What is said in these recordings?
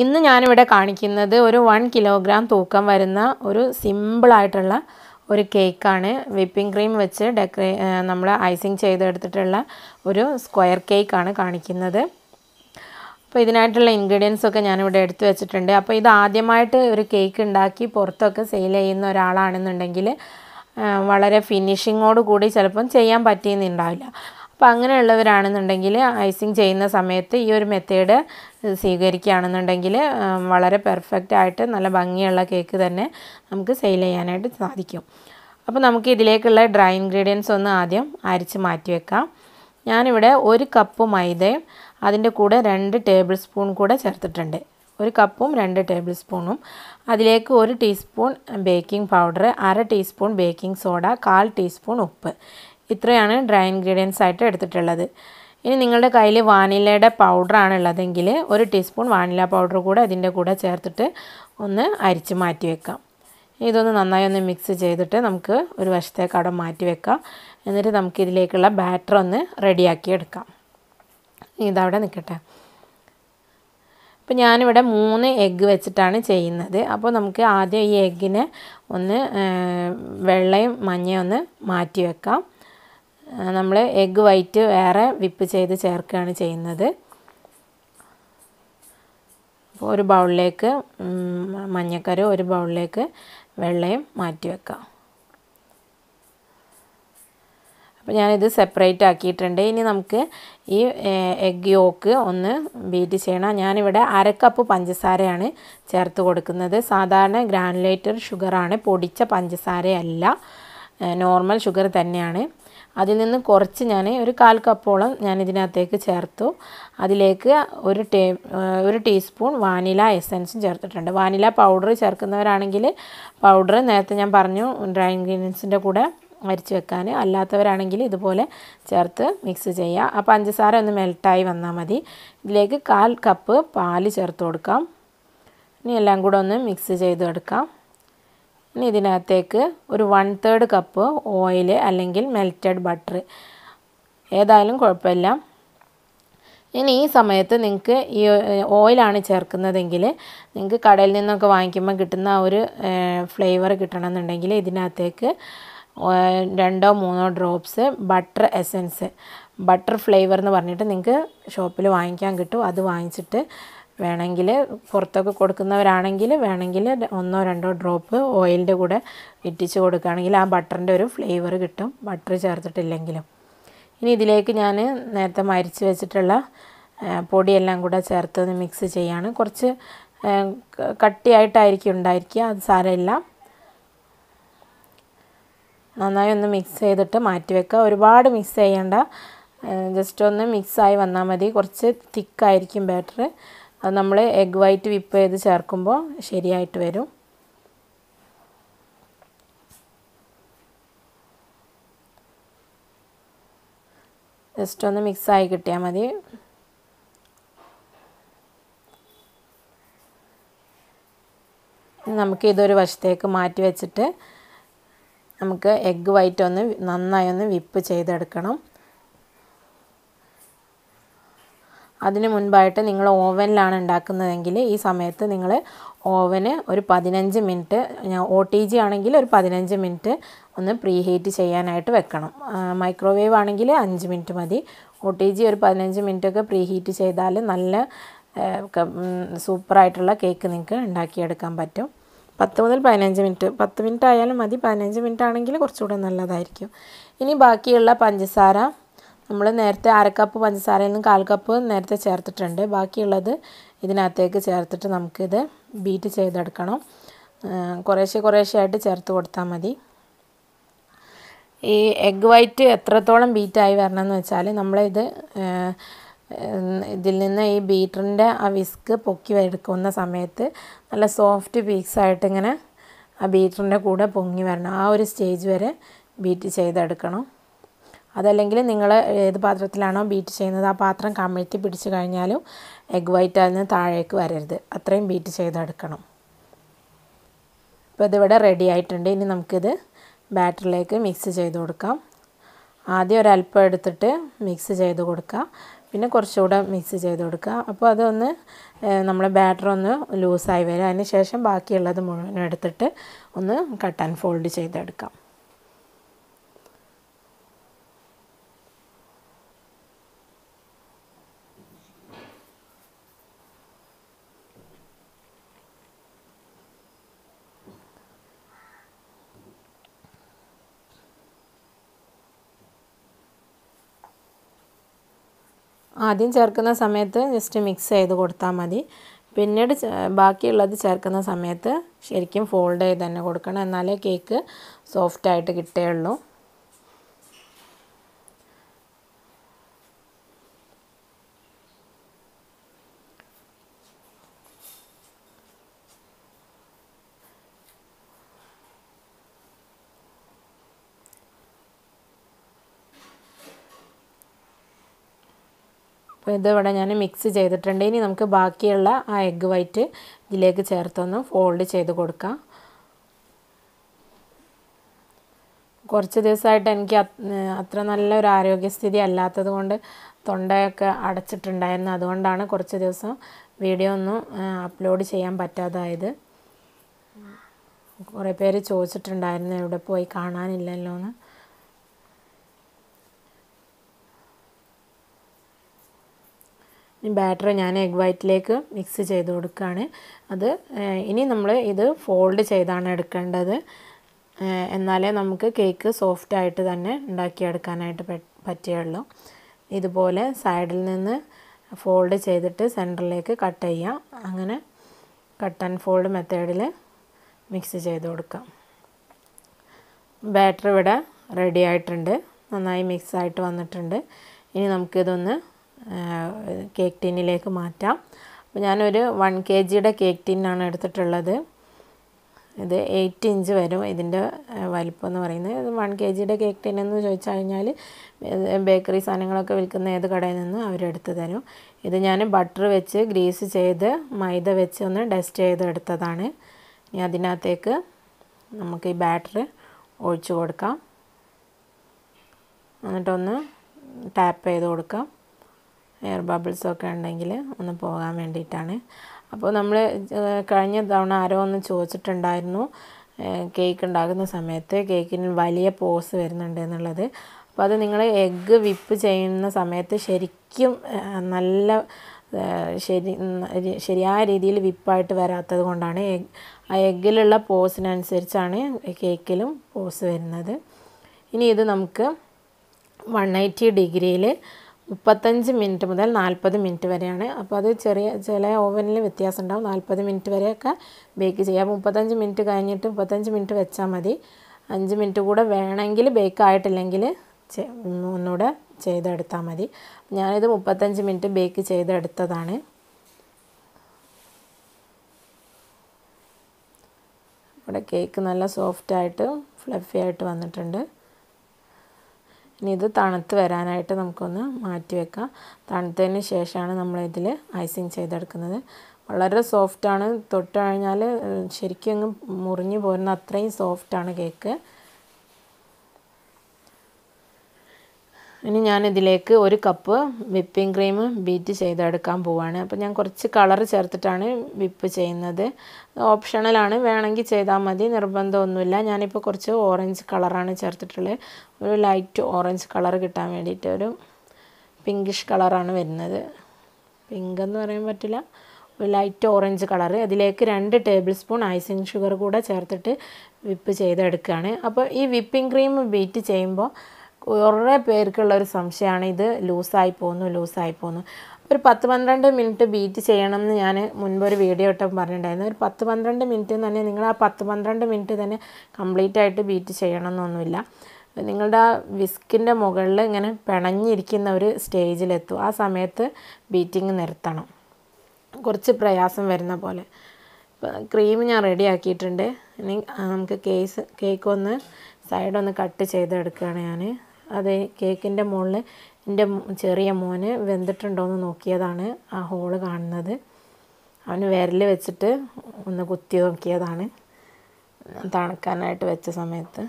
ഇന്ന് ഞാനിവിടെ കാണിക്കുന്നത് ഒരു വൺ കിലോഗ്രാം തൂക്കം വരുന്ന ഒരു സിമ്പിളായിട്ടുള്ള ഒരു കേക്കാണ് വിപ്പിംഗ് ക്രീം വെച്ച് ഡെക്കറേ നമ്മൾ ഐസിങ് ചെയ്തെടുത്തിട്ടുള്ള ഒരു സ്ക്വയർ കേക്കാണ് കാണിക്കുന്നത്. അപ്പോൾ ഇതിനായിട്ടുള്ള ഇൻഗ്രീഡിയൻസ് ഒക്കെ ഞാനിവിടെ എടുത്തു വെച്ചിട്ടുണ്ട്. അപ്പോൾ ഇത് ആദ്യമായിട്ട് ഒരു കേക്ക് ഉണ്ടാക്കി പുറത്തൊക്കെ സെയിൽ ചെയ്യുന്ന ഒരാളാണെന്നുണ്ടെങ്കിൽ വളരെ ഫിനിഷിങ്ങോട് കൂടി ചിലപ്പം ചെയ്യാൻ പറ്റിയെന്നുണ്ടാവില്ല അപ്പോൾ അങ്ങനെയുള്ളവരാണെന്നുണ്ടെങ്കിൽ ഐസിങ് ചെയ്യുന്ന സമയത്ത് ഈ ഒരു മെത്തേഡ് സ്വീകരിക്കുകയാണെന്നുണ്ടെങ്കിൽ വളരെ പെർഫെക്റ്റ് ആയിട്ട് നല്ല ഭംഗിയുള്ള കേക്ക് തന്നെ നമുക്ക് സെയിൽ ചെയ്യാനായിട്ട് സാധിക്കും. അപ്പോൾ നമുക്ക് ഇതിലേക്കുള്ള ഡ്രൈ ഇൻഗ്രീഡിയൻസ് ഒന്ന് ആദ്യം അരിച്ച് മാറ്റി വെക്കാം. ഞാനിവിടെ ഒരു കപ്പ് മൈദയും അതിന്റെ കൂടെ രണ്ട് ടേബിൾ സ്പൂൺ കൂടെ ചേർത്തിട്ടുണ്ട്. ഒരു കപ്പും രണ്ട് ടേബിൾ സ്പൂണും. അതിലേക്ക് ഒരു ടീസ്പൂൺ ബേക്കിംഗ് പൗഡർ അര ടീസ്പൂൺ ബേക്കിംഗ് സോഡ കാൽ ടീസ്പൂൺ ഉപ്പ്. ഇത്രയാണ് ഡ്രൈ ഇൻഗ്രീഡിയൻസ് ആയിട്ട് എടുത്തിട്ടുള്ളത്. ഇനി നിങ്ങളുടെ കയ്യിൽ വാനിലയുടെ പൗഡറാണ് ഉള്ളതെങ്കിൽ ഒരു ടീസ്പൂൺ വാനില പൗഡർ കൂടെ അതിന്റെ കൂടെ ചേർത്തിട്ട് ഒന്ന് അരിച്ച് മാറ്റി വെക്കാം. ഇതൊന്ന് നന്നായി ഒന്ന് മിക്സ് ചെയ്തിട്ട് നമുക്ക് ഒരു വശത്തേക്ക് അവിടെ മാറ്റി വെക്കാം. എന്നിട്ട് നമുക്ക് ഇതിലേക്കുള്ള ബാറ്റർ ഒന്ന് റെഡിയാക്കി എടുക്കാം. ഇതവിടെ നിൽക്കട്ടെ. അപ്പോൾ ഞാനിവിടെ മൂന്ന് എഗ്ഗ് വെച്ചിട്ടാണ് ചെയ്യുന്നത്. അപ്പോൾ നമുക്ക് ആദ്യം ഈ എഗ്ഗിനെ ഒന്ന് വെള്ളയും മഞ്ഞയും ഒന്ന് മാറ്റി വെക്കാം. നമ്മൾ എഗ്ഗ് വൈറ്റ് വേറെ വിപ്പ് ചെയ്ത് ചേർക്കുകയാണ് ചെയ്യുന്നത്. അപ്പോൾ ഒരു ബൗളിലേക്ക് മഞ്ഞക്കറി ഒരു ബൗളിലേക്ക് വെള്ളയും മാറ്റി വെക്കാം. അപ്പോൾ ഞാനിത് സെപ്പറേറ്റ് ആക്കിയിട്ടുണ്ട്. ഇനി നമുക്ക് ഈ എഗ് യോക്ക് ഒന്ന് ബീറ്റ് ചെയ്യണം. ഞാനിവിടെ കപ്പ് പഞ്ചസാരയാണ് ചേർത്ത് കൊടുക്കുന്നത്. സാധാരണ ഗ്രാനുലേറ്റഡ് ഷുഗറാണ് പൊടിച്ച പഞ്ചസാരയല്ല. നോർമൽ ഷുഗർ തന്നെയാണ്. അതിൽ നിന്ന് കുറച്ച് ഞാൻ ഒരു കാൽ കപ്പോളം ഞാൻ ഇതിനകത്തേക്ക് ചേർത്തു. അതിലേക്ക് ഒരു ടേ ഒരു ടീസ്പൂൺ വാനില എസൻസും ചേർത്തിട്ടുണ്ട്. വാനില പൗഡർ ചേർക്കുന്നവരാണെങ്കിൽ പൗഡർ നേരത്തെ ഞാൻ പറഞ്ഞു ഡ്രൈ ഇൻഗ്രീഡിയൻസിന്റെ കൂടെ അരിച്ച് വെക്കാൻ. അല്ലാത്തവരാണെങ്കിൽ ഇതുപോലെ ചേർത്ത് മിക്സ് ചെയ്യുക. ആ പഞ്ചസാര ഒന്ന് മെൽട്ടായി വന്നാൽ മതി. ഇതിലേക്ക് കാൽ കപ്പ് പാൽ ചേർത്ത് കൊടുക്കാം. ഇനി എല്ലാം കൂടെ ഒന്ന് മിക്സ് ചെയ്തെടുക്കാം. ഇനി ഇതിനകത്തേക്ക് ഒരു വൺ തേർഡ് കപ്പ് ഓയിൽ അല്ലെങ്കിൽ മെൽറ്റഡ് ബട്ടർ ഏതായാലും കുഴപ്പമില്ല. ഇനി ഈ സമയത്ത് നിങ്ങൾക്ക് ഈ ഓയിലാണ് ചേർക്കുന്നതെങ്കിൽ നിങ്ങൾക്ക് കടയിൽ നിന്നൊക്കെ വാങ്ങിക്കുമ്പോൾ കിട്ടുന്ന ഒരു ഫ്ലേവർ കിട്ടണമെന്നുണ്ടെങ്കിൽ ഇതിനകത്തേക്ക് രണ്ടോ മൂന്നോ drops butter essence butter flavour എന്ന് പറഞ്ഞിട്ട് നിങ്ങൾക്ക് ഷോപ്പിൽ വാങ്ങിക്കാൻ കിട്ടും. അത് വാങ്ങിച്ചിട്ട് വേണമെങ്കിൽ പുറത്തൊക്കെ കൊടുക്കുന്നവരാണെങ്കിൽ വേണമെങ്കിൽ ഒന്നോ രണ്ടോ ഡ്രോപ്പ് ഓയിലിന്റെ കൂടെ ഇറ്റിച്ച് കൊടുക്കുകയാണെങ്കിൽ ആ ബട്ടറിന്റെ ഒരു ഫ്ലേവർ കിട്ടും. ബട്ടർ ചേർത്തിട്ടില്ലെങ്കിലും. ഇനി ഇതിലേക്ക് ഞാൻ നേരത്തെ മരിച്ച് വെച്ചിട്ടുള്ള പൊടിയെല്ലാം കൂടെ ചേർത്ത് മിക്സ് ചെയ്യാണ്. കുറച്ച് കട്ടിയായിട്ടായിരിക്കും ഉണ്ടായിരിക്കുക. അത് സാരമില്ല. നന്നായി ഒന്ന് മിക്സ് ചെയ്തിട്ട് മാറ്റി വെക്കുക. ഒരുപാട് മിക്സ് ചെയ്യേണ്ട. ജസ്റ്റ് ഒന്ന് മിക്സായി വന്നാൽ മതി. കുറച്ച് തിക്കായിരിക്കും ബാറ്റർ അത് നമ്മൾ എഗ് വൈറ്റ് വിപ്പ് ചെയ്ത് ചേർക്കുമ്പോൾ ശരിയായിട്ട് വരും. ജസ്റ്റ് ഒന്ന് മിക്സായി കിട്ടിയാൽ മതി. നമുക്ക് ഇതൊരു വശത്തേക്ക് മാറ്റി വെച്ചിട്ട് നമുക്ക് എഗ്ഗ് വൈറ്റ് ഒന്ന് നന്നായി ഒന്ന് വിപ്പ് ചെയ്തെടുക്കണം. അതിന് മുൻപായിട്ട് നിങ്ങൾ ഓവനിലാണ് ഉണ്ടാക്കുന്നതെങ്കിൽ ഈ സമയത്ത് നിങ്ങൾ ഓവന് ഒരു പതിനഞ്ച് മിനിറ്റ് ഒ ടി ജി ആണെങ്കിൽ ഒരു പതിനഞ്ച് മിനിറ്റ് ഒന്ന് പ്രീ ഹീറ്റ് ചെയ്യാനായിട്ട് വെക്കണം. മൈക്രോവേവ് ആണെങ്കിൽ അഞ്ച് മിനിറ്റ് മതി. ഒ ടി ജി ഒരു പതിനഞ്ച് മിനിറ്റൊക്കെ പ്രീ ഹീറ്റ് ചെയ്താൽ നല്ല സൂപ്പറായിട്ടുള്ള കേക്ക് നിങ്ങൾക്ക് ഉണ്ടാക്കിയെടുക്കാൻ പറ്റും. പത്ത് മുതൽ പതിനഞ്ച് മിനിറ്റ് പത്ത് മിനിറ്റ് ആയാലും മതി. പതിനഞ്ച് മിനിറ്റ് ആണെങ്കിൽ കുറച്ചുകൂടെ നല്ലതായിരിക്കും. ഇനി ബാക്കിയുള്ള പഞ്ചസാര നമ്മൾ നേരത്തെ അരക്കപ്പ് പഞ്ചസാരയിൽ നിന്ന് കാൽ കപ്പ് നേരത്തെ ചേർത്തിട്ടുണ്ട്. ബാക്കിയുള്ളത് ഇതിനകത്തേക്ക് ചേർത്തിട്ട് നമുക്കിത് ബീറ്റ് ചെയ്തെടുക്കണം. കുറേശ്ശെ കുറേശ്ശെ ആയിട്ട് ചേർത്ത് കൊടുത്താൽ മതി. ഈ എഗ് വൈറ്റ് എത്രത്തോളം ബീറ്റായി വരണം എന്ന് വെച്ചാൽ നമ്മളിത് ഇതിൽ നിന്ന് ഈ ബീറ്ററിന്റെ ആ വിസ്ക് പൊക്കി എടുക്കുന്ന സമയത്ത് നല്ല സോഫ്റ്റ് പീക്സ് ആയിട്ട് ഇങ്ങനെ ആ ബീറ്ററിന്റെ കൂടെ പൊങ്ങി വരണം. ആ ഒരു സ്റ്റേജ് വരെ ബീറ്റ് ചെയ്തെടുക്കണം. അതല്ലെങ്കിൽ നിങ്ങൾ ഏത് പാത്രത്തിലാണോ ബീറ്റ് ചെയ്യുന്നത് ആ പാത്രം കമഴ്ത്തി പിടിച്ച് കഴിഞ്ഞാലും എഗ് വൈറ്റ് അതിന് താഴേക്ക് വരരുത്. അത്രയും ബീറ്റ് ചെയ്തെടുക്കണം. ഇപ്പോൾ ഇതിവിടെ റെഡി ആയിട്ടുണ്ട്. ഇനി നമുക്കിത് ബാറ്ററിലേക്ക് മിക്സ് ചെയ്ത് കൊടുക്കാം. ആദ്യം ഒരല്പം എടുത്തിട്ട് മിക്സ് ചെയ്ത് കൊടുക്കുക. പിന്നെ കുറച്ചുകൂടെ മിക്സ് ചെയ്ത് കൊടുക്കുക. അപ്പോൾ അതൊന്ന് നമ്മുടെ ബാറ്റർ ഒന്ന് ലൂസായി വരും. അതിന് ശേഷം ബാക്കിയുള്ളത് മുഴുവനും എടുത്തിട്ട് ഒന്ന് കട്ട് ആൻഡ് ഫോൾഡ് ചെയ്തെടുക്കാം. ആദ്യം ചേർക്കുന്ന സമയത്ത് ജസ്റ്റ് മിക്സ് ചെയ്ത് കൊടുത്താൽ മതി. പിന്നീട് ബാക്കിയുള്ളത് ചേർക്കുന്ന സമയത്ത് ശരിക്കും ഫോൾഡ് ചെയ്ത് തന്നെ കൊടുക്കണം. എന്നാലേ കേക്ക് സോഫ്റ്റായിട്ട് കിട്ടുകയുള്ളൂ. അപ്പോൾ ഇതിവിടെ ഞാൻ മിക്സ് ചെയ്തിട്ടുണ്ട്. ഇനി നമുക്ക് ബാക്കിയുള്ള ആ എഗ്ഗ് വൈറ്റ് ഇതിലേക്ക് ചേർത്തൊന്ന് ഫോൾഡ് ചെയ്ത് കൊടുക്കാം. കുറച്ച് ദിവസമായിട്ട് എനിക്ക് അത്ര നല്ലൊരു ആരോഗ്യസ്ഥിതി അല്ലാത്തത് കൊണ്ട് തൊണ്ടയൊക്കെ അടച്ചിട്ടുണ്ടായിരുന്നു. അതുകൊണ്ടാണ് കുറച്ച് ദിവസം വീഡിയോ ഒന്നും അപ്ലോഡ് ചെയ്യാൻ പറ്റാതായത്. കുറേ പേര് ചോദിച്ചിട്ടുണ്ടായിരുന്നു എവിടെ പോയി കാണാനില്ലല്ലോ എന്ന് ബാറ്റർ ഞാൻ എഗ് വൈറ്റിലേക്ക് മിക്സ് ചെയ്ത് കൊടുക്കുകയാണ്. അത് ഇനി നമ്മൾ ഇത് ഫോൾഡ് ചെയ്താണ് എടുക്കേണ്ടത്. എന്നാലേ നമുക്ക് കേക്ക് സോഫ്റ്റ് ആയിട്ട് തന്നെ ഉണ്ടാക്കിയെടുക്കാനായിട്ട് പറ്റുകയുള്ളൂ. ഇതുപോലെ സൈഡിൽ നിന്ന് ഫോൾഡ് ചെയ്തിട്ട് സെന്ററിലേക്ക് കട്ട് ചെയ്യാം. അങ്ങനെ കട്ട് ആൻഡ് ഫോൾഡ് മെത്തേഡിൽ മിക്സ് ചെയ്ത് കൊടുക്കാം. ബാറ്റർ ഇവിടെ റെഡി ആയിട്ടുണ്ട്. നന്നായി മിക്സ് ആയിട്ട് വന്നിട്ടുണ്ട്. ഇനി നമുക്കിതൊന്ന് കേക്ക് ടിന്നിലേക്ക് മാറ്റാം. അപ്പോൾ ഞാനൊരു വൺ കെ ജിയുടെ കേക്ക് ടിന്നാണ് എടുത്തിട്ടുള്ളത്. ഇത് എയ്റ്റ് ഇഞ്ച് വരും ഇതിന്റെ വലിപ്പം എന്ന് പറയുന്നത്. ഇത് വൺ കെ ജിയുടെ കേക്ക് ടിന്നെന്ന് ചോദിച്ചു കഴിഞ്ഞാൽ ബേക്കറി സാധനങ്ങളൊക്കെ വിൽക്കുന്ന ഏത് കടയിൽ നിന്നും അവരെടുത്ത് തരും. ഇത് ഞാൻ ബട്ടർ വെച്ച് ഗ്രീസ് ചെയ്ത് മൈദ വെച്ച് ഒന്ന് ഡസ്റ്റ് ചെയ്ത് എടുത്തതാണ്. ഇനി അതിനകത്തേക്ക് നമുക്ക് ഈ ബാറ്റർ ഒഴിച്ചു കൊടുക്കാം. എന്നിട്ടൊന്ന് ടാപ്പ് ചെയ്ത് കൊടുക്കാം. എയർ ബബിൾസൊക്കെ ഉണ്ടെങ്കിൽ ഒന്ന് പോകാൻ വേണ്ടിയിട്ടാണ്. അപ്പോൾ നമ്മൾ കഴിഞ്ഞ തവണ ആരോ ഒന്ന് ചോദിച്ചിട്ടുണ്ടായിരുന്നു കേക്ക് ഉണ്ടാക്കുന്ന സമയത്ത് കേക്കിന് വലിയ പോസ് വരുന്നുണ്ട് എന്നുള്ളത്. അപ്പോൾ അത് നിങ്ങൾ എഗ്ഗ് വിപ്പ് ചെയ്യുന്ന സമയത്ത് ശരിക്കും നല്ല ശരി ശരിയായ രീതിയിൽ വിപ്പായിട്ട് വരാത്തത് കൊണ്ടാണ് എഗ് ആ എഗ്ഗിലുള്ള പോസിനനുസരിച്ചാണ് കേക്കിലും പോസ് വരുന്നത്. ഇനി ഇത് നമുക്ക് വൺ എയ്റ്റി ഡിഗ്രിയിൽ മുപ്പത്തഞ്ച് മിനിറ്റ് മുതൽ നാൽപ്പത് മിനിറ്റ് വരെയാണ്. അപ്പോൾ അത് ചെറിയ ചില ഓവനിൽ വ്യത്യാസം ഉണ്ടാവും നാൽപ്പത് മിനിറ്റ് വരെയൊക്കെ ബേക്ക് ചെയ്യാം. മുപ്പത്തഞ്ച് മിനിറ്റ് കഴിഞ്ഞിട്ട് മുപ്പത്തഞ്ച് മിനിറ്റ് വെച്ചാൽ മതി. അഞ്ച് മിനിറ്റ് കൂടെ വേണമെങ്കിൽ ബേക്ക് ആയിട്ടില്ലെങ്കിൽ ഒന്നുകൂടെ ചെയ്തെടുത്താൽ മതി. ഞാനിത് മുപ്പത്തഞ്ച് മിനിറ്റ് ബേക്ക് ചെയ്തെടുത്തതാണ്. ഇവിടെ കേക്ക് നല്ല സോഫ്റ്റായിട്ട് ഫ്ലഫി ആയിട്ട് വന്നിട്ടുണ്ട്. ഇനി ഇത് തണുത്ത് വരാനായിട്ട് നമുക്കൊന്ന് മാറ്റി വെക്കാം. തണുത്തതിന് ശേഷമാണ് നമ്മളിതിൽ ഐസിങ് ചെയ്തെടുക്കുന്നത്. വളരെ സോഫ്റ്റാണ്. തൊട്ട് കഴിഞ്ഞാൽ ശരിക്കും അങ്ങ് മുറിഞ്ഞു പോരുന്ന അത്രയും സോഫ്റ്റാണ് കേക്ക്. ഇനി ഞാനിതിലേക്ക് ഒരു കപ്പ് വിപ്പിംഗ് ക്രീം ബീറ്റ് ചെയ്തെടുക്കാൻ പോവാണ്. അപ്പോൾ ഞാൻ കുറച്ച് കളർ ചേർത്തിട്ടാണ് വിപ്പ് ചെയ്യുന്നത്. ഓപ്ഷണലാണ്. വേണമെങ്കിൽ ചെയ്താൽ മതി. നിർബന്ധമൊന്നുമില്ല. ഞാനിപ്പോൾ കുറച്ച് ഓറഞ്ച് കളറാണ് ചേർത്തിട്ടുള്ളത്. ഒരു ലൈറ്റ് ഓറഞ്ച് കളർ കിട്ടാൻ വേണ്ടിയിട്ട് ഒരു പിങ്കിഷ് കളറാണ് വരുന്നത്. പിങ്ക് എന്ന് പറയാൻ പറ്റില്ല. ഒരു ലൈറ്റ് ഓറഞ്ച് കളർ അതിലേക്ക് രണ്ട് ടേബിൾ സ്പൂൺ ഐസിങ് ഷുഗർ കൂടെ ചേർത്തിട്ട് വിപ്പ് ചെയ്തെടുക്കുകയാണ്. അപ്പോൾ ഈ വിപ്പിംഗ് ക്രീം ബീറ്റ് ചെയ്യുമ്പോൾ കുറേ പേർക്കുള്ള ഒരു സംശയമാണ്. ഇത് ലൂസായി പോകുന്നു ലൂസായി പോകുന്നു ഒരു പത്ത് പന്ത്രണ്ട് മിനിറ്റ് ബീറ്റ് ചെയ്യണം എന്ന് ഞാൻ മുൻപ് ഒരു വീഡിയോ ഇട്ടപ്പോൾ പറഞ്ഞിട്ടുണ്ടായിരുന്നു. ഒരു പത്ത് പന്ത്രണ്ട് മിനിറ്റ് തന്നെ നിങ്ങൾ ആ പത്ത് പന്ത്രണ്ട് മിനിറ്റ് തന്നെ കംപ്ലീറ്റ് ആയിട്ട് ബീറ്റ് ചെയ്യണം എന്നൊന്നുമില്ല നിങ്ങളുടെ ആ വിസ്കിന്റെ മുകളിൽ ഇങ്ങനെ പിണഞ്ഞിരിക്കുന്ന ഒരു സ്റ്റേജിലെത്തും ആ സമയത്ത് ബീറ്റിംഗ് നിർത്തണം. കുറച്ച് പ്രയാസം വരുന്ന പോലെ. ക്രീം ഞാൻ റെഡി ആക്കിയിട്ടുണ്ട്. ഇനി നമുക്ക് കേസ് കേക്ക് ഒന്ന് സൈഡ് ഒന്ന് കട്ട് ചെയ്തെടുക്കുകയാണ് ഞാൻ അത് കേക്കിന്റെ മുകളിൽ എന്റെ ചെറിയ മോന് വെന്തിട്ടുണ്ടോയെന്ന് നോക്കിയതാണ് ആ ഹോൾ കാണുന്നത്. അവന് വിരൽ വെച്ചിട്ട് ഒന്ന് കുത്തി നോക്കിയതാണ്. തണുക്കാനായിട്ട് വെച്ച സമയത്ത്.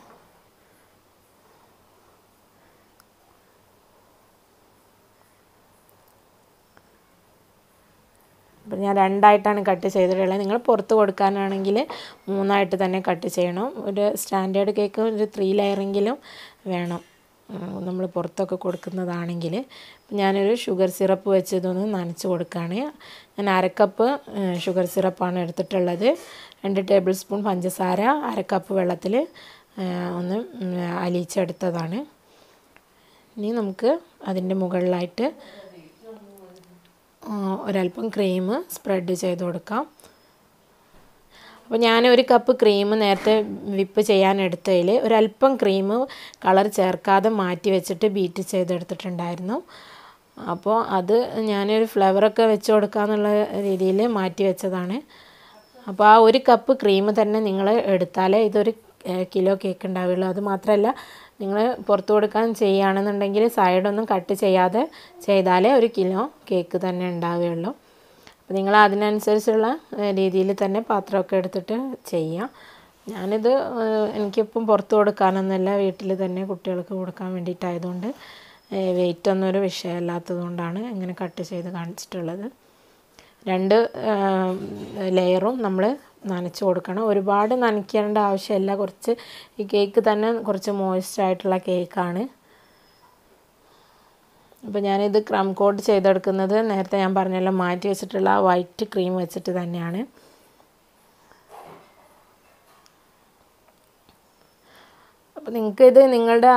അപ്പം ഞാൻ രണ്ടായിട്ടാണ് കട്ട് ചെയ്തിട്ടുള്ളത്. നിങ്ങൾ പുറത്ത് കൊടുക്കാനാണെങ്കിൽ മൂന്നായിട്ട് തന്നെ കട്ട് ചെയ്യണം. ഒരു സ്റ്റാൻഡേർഡ് കേക്ക് ഒരു ത്രീ ലെയറെങ്കിലും വേണം. നമ്മൾ പുറത്തൊക്കെ കൊടുക്കുന്നതാണെങ്കിൽ ഞാനൊരു ഷുഗർ സിറപ്പ് വെച്ച് ഇതൊന്ന് നനച്ച് കൊടുക്കുകയാണ് ഞാൻ അരക്കപ്പ് ഷുഗർ സിറപ്പാണ് എടുത്തിട്ടുള്ളത്. രണ്ട് ടേബിൾ സ്പൂൺ പഞ്ചസാര അരക്കപ്പ് വെള്ളത്തിൽ ഒന്ന് അലിയിച്ചെടുത്തതാണ്. ഇനി നമുക്ക് അതിന്റെ മുകളിലായിട്ട് ഒരല്പം ക്രീം സ്പ്രെഡ് ചെയ്ത് കൊടുക്കാം. അപ്പോൾ ഞാൻ ഒരു കപ്പ് ക്രീം നേരത്തെ വിപ്പ് ചെയ്യാൻ എടുത്തതിൽ ഒരല്പം ക്രീം കളർ ചേർക്കാതെ മാറ്റി വെച്ചിട്ട് ബീറ്റ് ചെയ്തെടുത്തിട്ടുണ്ടായിരുന്നു. അപ്പോൾ അത് ഞാനൊരു ഫ്ലവറൊക്കെ വെച്ച് കൊടുക്കാമെന്നുള്ള രീതിയിൽ മാറ്റി വെച്ചതാണ്. അപ്പോൾ ആ ഒരു കപ്പ് ക്രീം തന്നെ നിങ്ങൾ എടുത്താലേ ഇതൊരു കിലോ കേക്ക് ഉണ്ടാവുള്ളൂ അത് മാത്രമല്ല നിങ്ങൾ പുറത്ത് കൊടുക്കാൻ ചെയ്യുകയാണെന്നുണ്ടെങ്കിൽ സൈഡൊന്നും കട്ട് ചെയ്യാതെ ചെയ്താലേ ഒരു കിലോ കേക്ക് തന്നെ ഉണ്ടാവുകയുള്ളൂ. അപ്പോൾ നിങ്ങൾ അതിനനുസരിച്ചുള്ള രീതിയിൽ തന്നെ പാത്രമൊക്കെ എടുത്തിട്ട് ചെയ്യാം. ഞാനിത് എനിക്കിപ്പം പുറത്ത് കൊടുക്കാനൊന്നുമല്ല വീട്ടിൽ തന്നെ കുട്ടികൾക്ക് കൊടുക്കാൻ വേണ്ടിയിട്ടായതുകൊണ്ട് വെയിറ്റ് ഒന്നും ഒരു വിഷയമല്ലാത്തതുകൊണ്ടാണ് ഇങ്ങനെ കട്ട് ചെയ്ത് കാണിച്ചിട്ടുള്ളത്. രണ്ട് ലെയറും നമ്മൾ നനച്ച് കൊടുക്കണം. ഒരുപാട് നനയ്ക്കേണ്ട ആവശ്യമില്ല. കുറച്ച് ഈ കേക്ക് തന്നെ കുറച്ച് മോയിസ്റ്റായിട്ടുള്ള കേക്കാണ് അപ്പോൾ ഞാനിത് ക്രം കോട്ട് ചെയ്തെടുക്കുന്നത് നേരത്തെ ഞാൻ പറഞ്ഞല്ലോ മാറ്റി വെച്ചിട്ടുള്ള വൈറ്റ് ക്രീം വെച്ചിട്ട് തന്നെയാണ്. അപ്പോൾ നിങ്ങൾക്ക് ഇത് നിങ്ങളുടെ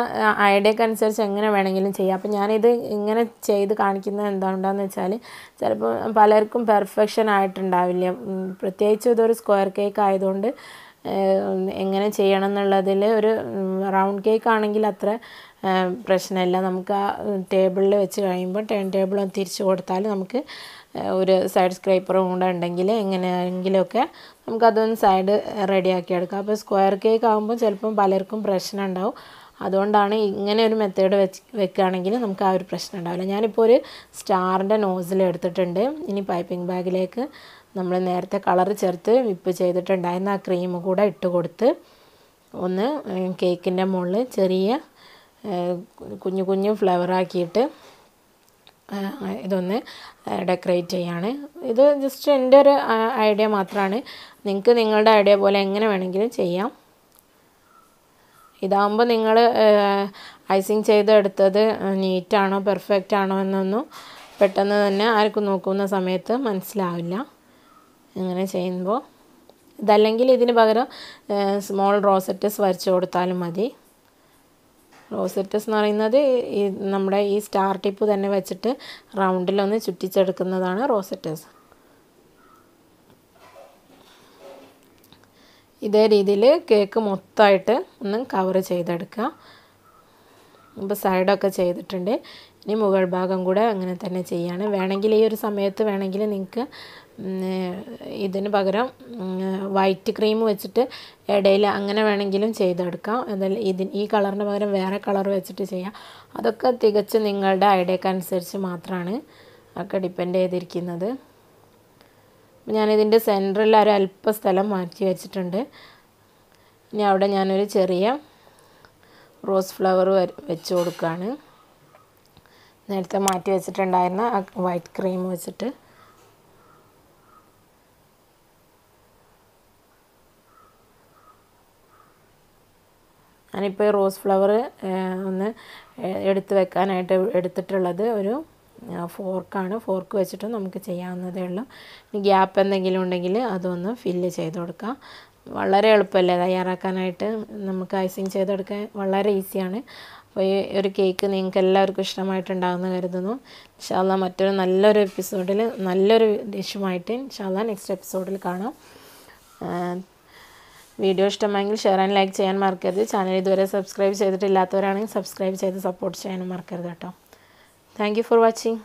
ഐഡിയക്ക് അനുസരിച്ച് എങ്ങനെ വേണമെങ്കിലും ചെയ്യാം. അപ്പോൾ ഞാനിത് ഇങ്ങനെ ചെയ്ത് കാണിക്കുന്നത് എന്താണെന്ന് വെച്ചാൽ ചിലപ്പോൾ പലർക്കും പെർഫെക്ഷൻ ആയിട്ടുണ്ടാവില്ല. പ്രത്യേകിച്ച് ഇതൊരു സ്ക്വയർ കേക്ക് ആയതുകൊണ്ട് എങ്ങനെ ചെയ്യണം എന്നുള്ളതിൽ ഒരു റൗണ്ട് കേക്ക് ആണെങ്കിൽ അത്ര പ്രശ്നമില്ല നമുക്ക് ആ ടേബിളിൽ വെച്ച് കഴിയുമ്പോൾ ടേൺ ടേബിൾ ഒന്ന് തിരിച്ച് കൊടുത്താൽ നമുക്ക് ഒരു സൈഡ് സ്ക്രൈപ്പറും കൂടെ ഉണ്ടെങ്കിൽ എങ്ങനെയെങ്കിലുമൊക്കെ നമുക്കതൊന്ന് സൈഡ് റെഡിയാക്കി എടുക്കാം അപ്പോൾ സ്ക്വയർ കേക്ക് ആകുമ്പോൾ ചിലപ്പം പലർക്കും പ്രശ്നം ഉണ്ടാവും അതുകൊണ്ടാണ് ഇങ്ങനെ ഒരു മെത്തേഡ് വെച്ച് വെക്കുകയാണെങ്കിൽ നമുക്ക് ആ ഒരു പ്രശ്നം ഉണ്ടാവില്ല. ഞാനിപ്പോൾ ഒരു സ്റ്റാറിന്റെ നോസിൽ എടുത്തിട്ടുണ്ട്. ഇനി പൈപ്പിംഗ് ബാഗിലേക്ക് നമ്മൾ നേരത്തെ കളർ ചേർത്ത് വിപ്പ് ചെയ്തിട്ടുണ്ടായിരുന്ന ആ ക്രീം കൂടെ ഇട്ട് കൊടുത്ത് ഒന്ന് കേക്കിന്റെ മുകളിൽ ചെറിയ കുഞ്ഞു കുഞ്ഞു ഫ്ലവറാക്കിയിട്ട് ഇതൊന്ന് ഡെക്കറേറ്റ് ചെയ്യാണ്. ഇത് ജസ്റ്റ് എന്റെ ഒരു ഐഡിയ മാത്രമാണ് നിങ്ങൾക്ക് നിങ്ങളുടെ ഐഡിയ പോലെ എങ്ങനെ വേണമെങ്കിലും ചെയ്യാം. ഇതാകുമ്പോൾ നിങ്ങൾ ഐസിങ് ചെയ്തെടുത്തത് നീറ്റാണോ പെർഫെക്റ്റ് ആണോ എന്നൊന്നും പെട്ടെന്ന് തന്നെ ആർക്കും നോക്കുന്ന സമയത്ത് മനസ്സിലാവില്ല. ഇങ്ങനെ ചെയ്യുമ്പോൾ ഇതല്ലെങ്കിൽ ഇതിന് പകരം സ്മോൾ റോസറ്റസ് വരച്ച് കൊടുത്താലും മതി. റോസറ്റസ് എന്ന് പറയുന്നത് ഈ നമ്മുടെ ഈ സ്റ്റാർ ടിപ്പ് തന്നെ വെച്ചിട്ട് റൗണ്ടിലൊന്ന് ചുറ്റിച്ചെടുക്കുന്നതാണ് റോസറ്റസ്. ഇതേ രീതിയിൽ കേക്ക് മൊത്തമായിട്ട് ഒന്ന് കവർ ചെയ്തെടുക്കുക. ഇപ്പോൾ സൈഡൊക്കെ ചെയ്തിട്ടുണ്ട്. ഇനി മുകൾ ഭാഗം കൂടെ അങ്ങനെ തന്നെ ചെയ്യാണ്. വേണമെങ്കിൽ ഈ ഒരു സമയത്ത് വേണമെങ്കിൽ നിങ്ങൾക്ക് ഇതിന് പകരം വൈറ്റ് ക്രീം വെച്ചിട്ട് ഇടയിൽ അങ്ങനെ വേണമെങ്കിലും ചെയ്തെടുക്കാം. അതല്ല ഇതിന് ഈ കളറിന് പകരം വേറെ കളർ വെച്ചിട്ട് ചെയ്യാം. അതൊക്കെ തികച്ച് നിങ്ങളുടെ ഐഡിയക്ക് അനുസരിച്ച് മാത്രമാണ് ഒക്കെ ഡിപ്പെൻഡ് ചെയ്തിരിക്കുന്നത്. ഞാനിതിന്റെ സെന്ററിൽ ഒരു അല്പ സ്ഥലം മാറ്റി വെച്ചിട്ടുണ്ട്. ഇനി അവിടെ ഞാനൊരു ചെറിയ റോസ് ഫ്ലവർ വെച്ച് കൊടുക്കുകയാണ് നേരത്തെ മാറ്റി വെച്ചിട്ടുണ്ടായിരുന്ന വൈറ്റ് ക്രീം വെച്ചിട്ട്. ഞാനിപ്പോൾ റോസ് ഫ്ലവർ ഒന്ന് എടുത്ത് വെക്കാനായിട്ട് എടുത്തിട്ടുള്ളത് ഒരു ഫോർക്കാണ്. ഫോർക്ക് വെച്ചിട്ട് നമുക്ക് ചെയ്യാവുന്നതേ ഉള്ളൂ. ഗ്യാപ്പ് എന്തെങ്കിലും ഉണ്ടെങ്കിൽ അതൊന്ന് ഫില്ല് ചെയ്ത് കൊടുക്കാം. വളരെ എളുപ്പമല്ലേ തയ്യാറാക്കാനായിട്ട്. നമുക്ക് ഐസിങ് ചെയ്തെടുക്കാൻ വളരെ ഈസിയാണ്. അപ്പോൾ ഈ ഒരു കേക്ക് നിങ്ങൾക്ക് എല്ലാവർക്കും ഇഷ്ടമായിട്ടുണ്ടാകുമെന്ന് കരുതുന്നു. ഇൻഷാല്ല മറ്റൊരു നല്ലൊരു എപ്പിസോഡിൽ നല്ലൊരു ഡിഷുമായിട്ട് ഇൻഷാല്ല നെക്സ്റ്റ് എപ്പിസോഡിൽ കാണാം. വീഡിയോ ഇഷ്ടമായെങ്കിൽ ഷെയർ ആൻഡ് ലൈക്ക് ചെയ്യാൻ മറക്കരുത്. ചാനൽ ഇതുവരെ സബ്സ്ക്രൈബ് ചെയ്തിട്ടില്ലാത്തവരാണെങ്കിൽ സബ്സ്ക്രൈബ് ചെയ്ത് സപ്പോർട്ട് ചെയ്യാനും മറക്കരുത് കേട്ടോ. Thank for watching